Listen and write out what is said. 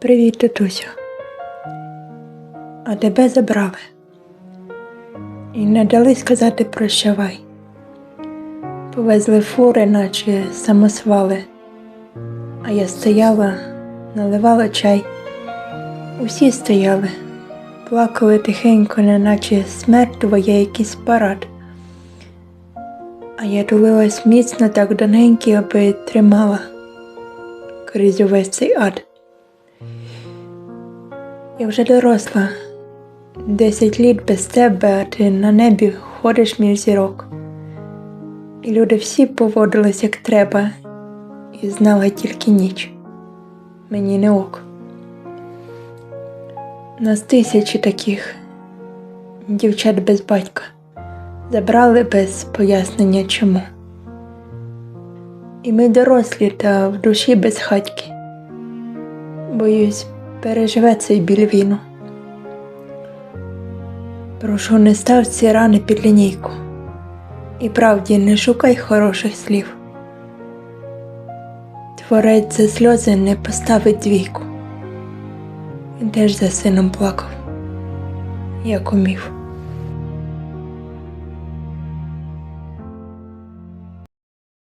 Привіт, татусю. А тебе забрали. І не дали сказати прощавай. Повезли фури, наче самосвали. А я стояла, наливала чай. Усі стояли, плакали тихенько, неначе смерть твоя якийсь парад. А я тулилась міцно так доненьки, аби тримала крізь увесь цей ад. Я вже доросла, десять літ без тебе, а ти на небі ходиш між зірок. І люди всі поводились як треба, і знала тільки ніч. Мені не ок. Нас тисячі таких дівчат без батька забрали без пояснення чому. І ми дорослі та в душі без хатьки. Боюсь, переживе цей біль війну. Прошу, не став ці рани під лінійку. І правді не шукай хороших слів. Творець за сльози не поставить двійку. Він теж за сином плакав, як умів.